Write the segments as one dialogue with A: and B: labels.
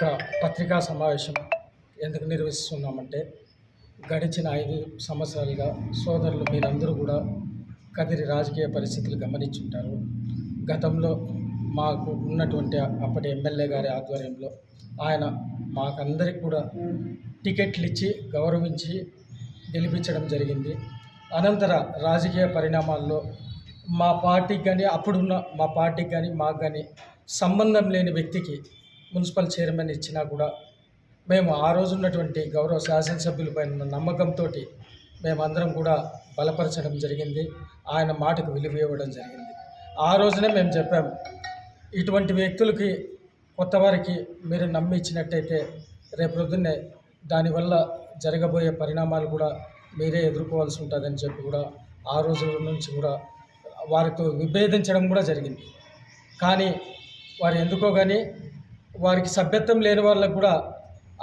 A: ఈ యొక్క పత్రికా సమావేశం ఎందుకు నిర్వహిస్తున్నామంటే గడిచిన ఐదు సంవత్సరాలుగా సోదరులు మీరందరూ కూడా కదిరి రాజకీయ పరిస్థితులు గమనించుంటారు. గతంలో మాకు ఉన్నటువంటి అప్పటి ఎమ్మెల్యే గారి ఆధ్వర్యంలో ఆయన మాకందరికి కూడా టికెట్లు ఇచ్చి గౌరవించి గెలిపించడం జరిగింది. అనంతర రాజకీయ పరిణామాల్లో మా పార్టీకి కానీ అప్పుడున్న మా పార్టీకి కానీ మాకు కానీ సంబంధం లేని వ్యక్తికి మున్సిపల్ చైర్మన్ ఇచ్చినా కూడా మేము ఆ రోజు ఉన్నటువంటి గౌరవ శాసనసభ్యులపైన నమ్మకంతో మేమందరం కూడా బలపరచడం జరిగింది. ఆయన మాటకు విలువ ఇవ్వడం జరిగింది. ఆ రోజునే మేము చెప్పాము ఇటువంటి వ్యక్తులకి కొత్త వారికి మీరు నమ్మి ఇచ్చినట్టయితే రేపు దానివల్ల జరగబోయే పరిణామాలు కూడా మీరే ఎదుర్కోవాల్సి ఉంటుందని చెప్పి కూడా ఆ రోజు నుంచి కూడా వారితో విభేదించడం కూడా జరిగింది. కానీ వారు ఎందుకో కానీ వారికి సభ్యత్వం లేని వాళ్ళకు కూడా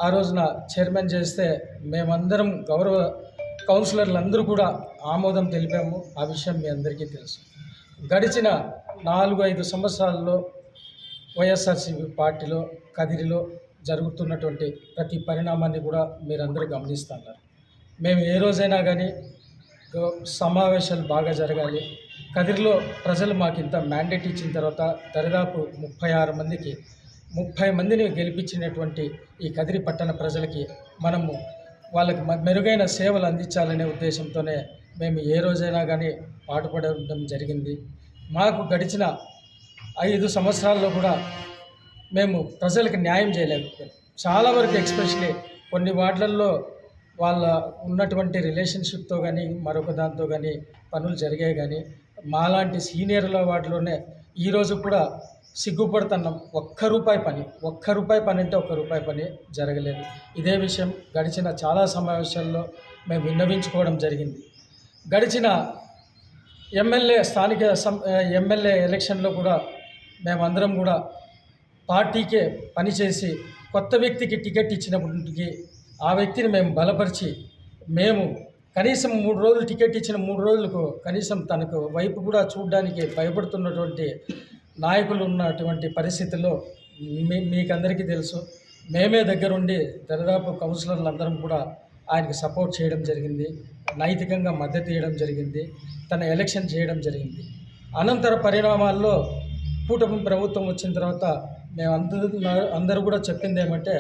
A: ఆ రోజున చైర్మన్ చేస్తే మేమందరం గౌరవ కౌన్సిలర్లు అందరూ కూడా ఆమోదం తెలిపాము. ఆ విషయం మీ అందరికీ తెలుసు. గడిచిన నాలుగు ఐదు సంవత్సరాల్లో వైఎస్ఆర్సీపీ పార్టీలో కదిరిలో జరుగుతున్నటువంటి ప్రతి పరిణామాన్ని కూడా మీరందరూ గమనిస్తున్నారు. మేము ఏ రోజైనా కానీ సమావేశాలు బాగా జరగాలి. కదిరిలో ప్రజలు మాకు ఇంత మ్యాండేట్ ఇచ్చిన తర్వాత దరిదాపు ముప్పై ఆరు మందికి ముప్పై మందిని గెలిపించినటువంటి ఈ కదిరి పట్టణ ప్రజలకి మనము వాళ్ళకి మెరుగైన సేవలు అందించాలనే ఉద్దేశంతోనే మేము ఏ రోజైనా కానీ పాటుపడడం జరిగింది. మాకు గడిచిన ఐదు సంవత్సరాల్లో కూడా మేము ప్రజలకు న్యాయం చేయలేకపోయాం చాలా వరకు ఎక్స్పెషలీ కొన్ని వార్డులలో వాళ్ళ ఉన్నటువంటి రిలేషన్షిప్తో కానీ మరొక దాంతో కానీ పనులు జరిగాయి కానీ మాలాంటి సీనియర్ల వాటిలోనే ఈరోజు కూడా సిగ్గుపడుతున్నాం. ఒక్క రూపాయి పని ఒక్క రూపాయి పని అంటే ఒక్క రూపాయి పని జరగలేదు. ఇదే విషయం గడిచిన చాలా సమావేశాల్లో మేము విన్నవించుకోవడం జరిగింది. గడిచిన ఎమ్మెల్యే స్థానిక సం ఎమ్మెల్యే ఎలక్షన్లో కూడా మేమందరం కూడా పార్టీకే పనిచేసి కొత్త వ్యక్తికి టికెట్ ఇచ్చినప్పటికీ ఆ వ్యక్తిని మేము బలపరిచి మేము కనీసం మూడు రోజులు టికెట్ ఇచ్చిన మూడు రోజులకు కనీసం తనకు వైపు కూడా చూడడానికి భయపడుతున్నటువంటి నాయకులు ఉన్నటువంటి పరిస్థితుల్లో మీ మీకందరికీ తెలుసు. మేమే దగ్గరుండి దరిదాపు కౌన్సిలర్లు అందరం కూడా ఆయనకి సపోర్ట్ చేయడం జరిగింది. నైతికంగా మద్దతు ఇవ్వడం జరిగింది. తన ఎలక్షన్ చేయడం జరిగింది. అనంతర పరిణామాల్లో కూటమి ప్రభుత్వం వచ్చిన తర్వాత మేము అందరూ అందరూ కూడా చెప్పింది ఏమంటే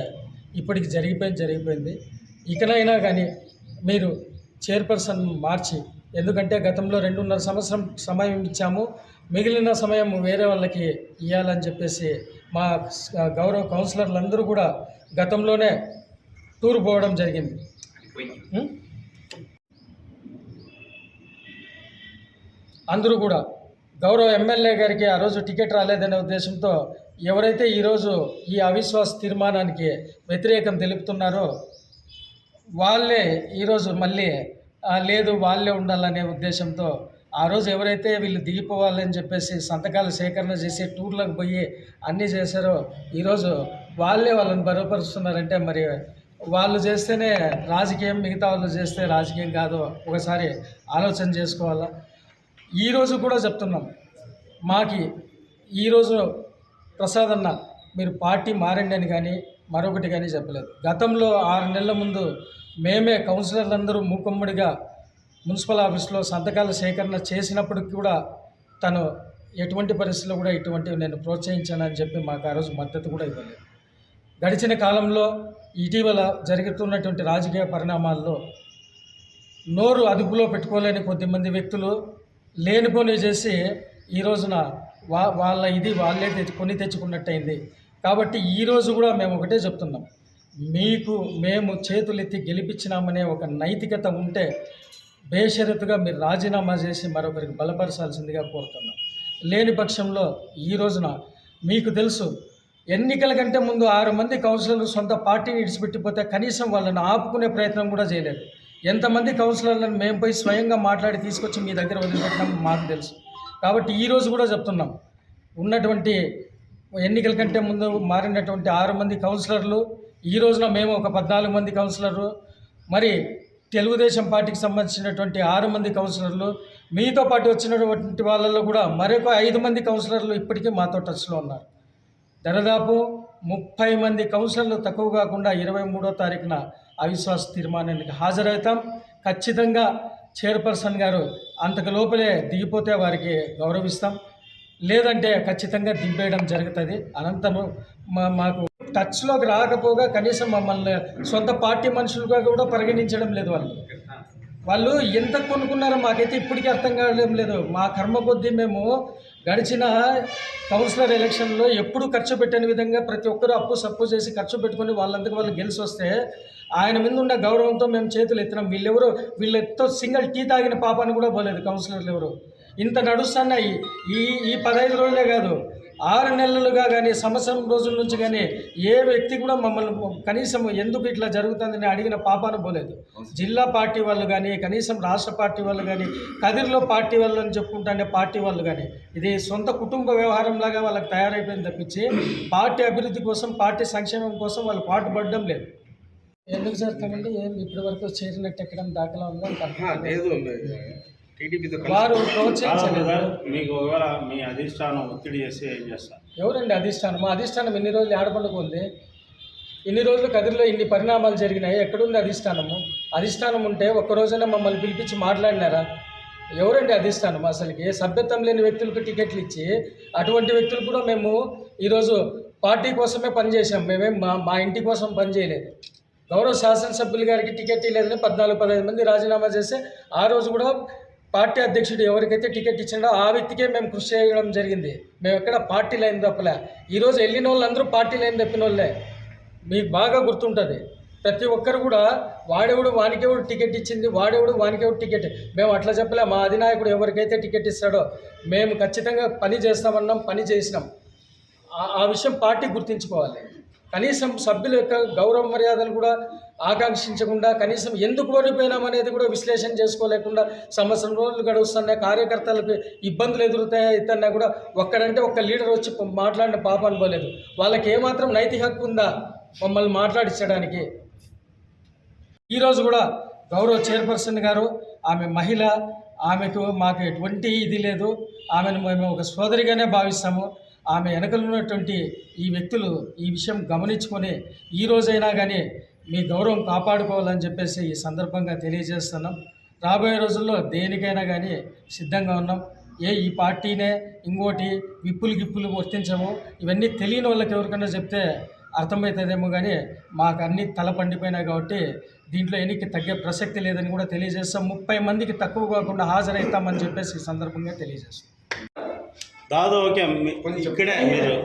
A: ఇప్పటికి జరిగిపోయింది జరిగిపోయింది. ఇకనైనా కానీ మీరు చైర్పర్సన్ మార్చి. ఎందుకంటే గతంలో రెండున్నర సంవత్సరం సమయం ఇచ్చాము. మిగిలిన సమయం వేరే వాళ్ళకి ఇవ్వాలని చెప్పేసి మా గౌరవ కౌన్సిలర్లు అందరూ కూడా గతంలోనే టూర్ పోవడం జరిగింది? అందరూ కూడా గౌరవ ఎమ్మెల్యే గారికి ఆ రోజు టికెట్ రాలేదనే ఉద్దేశంతో ఎవరైతే ఈరోజు ఈ అవిశ్వాస తీర్మానానికి వ్యతిరేకం తెలుపుతున్నారో వాళ్ళే ఈరోజు మళ్ళీ లేదు వాళ్ళే ఉండాలనే ఉద్దేశంతో ఆ రోజు ఎవరైతే వీళ్ళు దిగిపోవాలని చెప్పేసి సంతకాలు సేకరణ చేసి టూర్లకు పోయి అన్నీ చేశారో ఈరోజు వాళ్ళే వాళ్ళని బలపరుస్తున్నారంటే మరి వాళ్ళు చేస్తేనే రాజకీయం మిగతా వాళ్ళు చేస్తే రాజకీయం కాదు. ఒకసారి ఆలోచన చేసుకోవాలా? ఈరోజు కూడా చెప్తున్నాం. మాకి ఈరోజు ప్రసాద్ అన్న మీరు పార్టీ మారండి అని కానీ మరొకటి కానీ చెప్పలేదు. గతంలో ఆరు నెలల ముందు మేమే కౌన్సిలర్లందరూ మూకుమ్మడిగా మున్సిపల్ ఆఫీస్లో సంతకాల సేకరణ చేసినప్పటికి కూడా తను ఎటువంటి పరిస్థితుల్లో కూడా ఇటువంటివి నేను ప్రోత్సహించానని చెప్పి మాకు ఆ రోజు మద్దతు కూడా ఇవ్వలేదు. గడిచిన కాలంలో ఇటీవల జరుగుతున్నటువంటి రాజకీయ పరిణామాల్లో నోరు అదుపులో పెట్టుకోలేని కొద్దిమంది వ్యక్తులు లేనిపోని చేసి ఈ రోజున వా వాళ్ళ ఇది వాళ్ళే తెచ్చు కొని తెచ్చుకున్నట్టయింది. కాబట్టి ఈరోజు కూడా మేము ఒకటే చెప్తున్నాం. మీకు మేము చేతులెత్తి గెలిపించినామనే ఒక నైతికత ఉంటే బేషరతుగా మీరు రాజీనామా చేసి మరొకరికి బలపరచాల్సిందిగా కోరుతున్నాం. లేని పక్షంలో ఈ రోజున మీకు తెలుసు ఎన్నికల కంటే ముందు ఆరు మంది కౌన్సిలర్లు సొంత పార్టీని ఇడిచిపెట్టిపోతే కనీసం వాళ్ళని ఆపుకునే ప్రయత్నం కూడా చేయలేదు. ఎంతమంది కౌన్సిలర్లను మేము పోయి స్వయంగా మాట్లాడి తీసుకొచ్చి మీ దగ్గర వదిలిపెట్టడం మాకు తెలుసు. కాబట్టి ఈ రోజు కూడా చెప్తున్నాం ఉన్నటువంటి ఎన్నికల కంటే ముందు మారినటువంటి ఆరు మంది కౌన్సిలర్లు ఈ రోజున మేము ఒక పద్నాలుగు మంది కౌన్సిలర్లు మరి తెలుగుదేశం పార్టీకి సంబంధించినటువంటి ఆరు మంది కౌన్సిలర్లు మీతో పాటు వచ్చినటువంటి వాళ్ళల్లో కూడా మరొక ఐదు మంది కౌన్సిలర్లు ఇప్పటికీ మాతో టచ్లో ఉన్నారు. దాదాపు ముప్పై మంది కౌన్సిలర్లు తక్కువ కాకుండా ఇరవై మూడో తారీఖున అవిశ్వాస తీర్మానానికి హాజరవుతాం. ఖచ్చితంగా చైర్పర్సన్ గారు అంతకు లోపలే దిగిపోతే వారికి గౌరవిస్తాం. లేదంటే ఖచ్చితంగా దింపేయడం జరుగుతుంది. అనంతరం మా మాకు టచ్లోకి రాకపోగా కనీసం మమ్మల్ని సొంత పార్టీ మనుషులుగా కూడా పరిగణించడం లేదు వాళ్ళు. వాళ్ళు ఎంత కొనుక్కున్నారో మాకైతే ఇప్పటికీ అర్థం కావడం లేదు. మా కర్మ కొద్దీ మేము గడిచిన కౌన్సిలర్ ఎలక్షన్లో ఎప్పుడు ఖర్చు పెట్టని విధంగా ప్రతి ఒక్కరూ అప్పు సప్పు చేసి ఖర్చు పెట్టుకొని వాళ్ళందరికీ వాళ్ళు గెలిచి వస్తే ఆయన మీద ఉన్న గౌరవంతో మేము చేతులు ఎత్తినాం. వీళ్ళెవరు వీళ్ళెత్తో సింగిల్ టీ తాగిన పాపాన్ని కూడా పోలేదు కౌన్సిలర్లు ఎవరు. ఇంత నడుస్తున్నాయి ఈ ఈ పదహైదు రోజులే కాదు. ఆరు నెలలుగా కానీ సంవత్సరం రోజుల నుంచి కానీ ఏ వ్యక్తి కూడా మమ్మల్ని కనీసం ఎందుకు ఇట్లా జరుగుతుందని అడిగిన పాపాన పోలేదు. జిల్లా పార్టీ వాళ్ళు కానీ కనీసం రాష్ట్ర పార్టీ వాళ్ళు కానీ కదిరిలో పార్టీ వాళ్ళు అని చెప్పుకుంటానే పార్టీ వాళ్ళు కానీ ఇది సొంత కుటుంబ వ్యవహారంలాగా వాళ్ళకి తయారైపోయింది తప్పించి పార్టీ అభివృద్ధి కోసం పార్టీ సంక్షేమం కోసం వాళ్ళు పాటుపడడం లేదు. ఎందుకు చేస్తామండి? ఏం ఇప్పటి వరకు చేరినట్టు ఎక్కడం దాఖలా ఉందో.
B: లేదు.
A: వారు ప్రోత్సహించలేదు.
C: మీకు ఒకవేళ మీ అధిష్టానం ఒత్తిడి చేస్తే ఏం చేస్తారు?
A: ఎవరండి అధిష్టానం? మా అధిష్టానం ఎన్ని రోజులు ఆడపండుకు ఉంది? ఇన్ని రోజులు కదిరిలో ఇన్ని పరిణామాలు జరిగినాయి. ఎక్కడుంది అధిష్టానము? అధిష్టానం ఉంటే ఒక్క రోజైనా మమ్మల్ని పిలిపించి మాట్లాడినారా? ఎవరండి అధిష్టానం అసలుకి? సభ్యత్వం లేని వ్యక్తులకు టికెట్లు ఇచ్చి అటువంటి వ్యక్తులు కూడా మేము ఈరోజు పార్టీ కోసమే పనిచేసాం మేమేం మా మా ఇంటి కోసం పనిచేయలేదు గౌరవ శాసనసభ్యులు గారికి టికెట్ ఇవ్వలేదని పద్నాలుగు పదహైదు మంది రాజీనామా చేస్తే ఆ రోజు కూడా పార్టీ అధ్యక్షుడు ఎవరికైతే టికెట్ ఇచ్చిండో ఆ వ్యక్తికే మేము కృషి చేయడం జరిగింది. మేము ఎక్కడ పార్టీ లైన్ తప్పలే. ఈరోజు వెళ్ళిన వాళ్ళందరూ పార్టీ లైన్ తప్పిన వాళ్ళే మీకు బాగా గుర్తుంటుంది. ప్రతి ఒక్కరు కూడా వాడేవుడు వానికేవుడు టికెట్ ఇచ్చింది వాడేవుడు వానికేవుడు టికెట్. మేము అట్లా చెప్పలే. మా అధినాయకుడు ఎవరికైతే టికెట్ ఇస్తాడో మేము ఖచ్చితంగా పని చేస్తామన్నాం పని చేసినాం. ఆ- ఆ విషయం పార్టీ గుర్తించుకోవాలి. కనీసం సభ్యుల యొక్క గౌరవ మర్యాదలు కూడా ఆకాంక్షించకుండా కనీసం ఎందుకు ఓడిపోయినాం అనేది కూడా విశ్లేషణ చేసుకోలేకుండా సంవత్సరం రోజులు గడుస్తున్నాయి కార్యకర్తలకు ఇబ్బందులు ఎదురుతాయా ఇతన్నా కూడా ఒక్కడంటే ఒక్క లీడర్ వచ్చి మాట్లాడిన పాప అనుకోలేదు. వాళ్ళకి ఏమాత్రం నైతిక హక్కు ఉందా మమ్మల్ని మాట్లాడించడానికి ఈరోజు కూడా గౌరవ చైర్పర్సన్ గారు ఆమె మహిళ ఆమెకు మాకు ఎటువంటి ఇది లేదు. ఆమెను మేము ఒక సోదరిగానే భావిస్తాము. ఆమె వెనకలు ఉన్నటువంటి ఈ వ్యక్తులు ఈ విషయం గమనించుకొని ఈ రోజైనా కానీ మీ గౌరవం కాపాడుకోవాలని చెప్పేసి ఈ సందర్భంగా తెలియజేస్తున్నాం. రాబోయే రోజుల్లో దేనికైనా కానీ సిద్ధంగా ఉన్నాం. ఏ ఈ పార్టీనే ఇంకోటి విప్పులు గిప్పులు వర్తించము. ఇవన్నీ తెలియని వాళ్ళకి ఎవరికైనా చెప్తే అర్థమవుతుందేమో కానీ మాకు అన్ని తల పండిపోయినాయి కాబట్టి దీంట్లో ఎన్నికి తగ్గే ప్రసక్తి లేదని కూడా తెలియజేస్తాం. ముప్పై మందికి తక్కువ కాకుండా హాజరవుతామని చెప్పేసి ఈ సందర్భంగా తెలియజేస్తాం
C: దాదాపు ఓకే ఇక్కడే మీరు.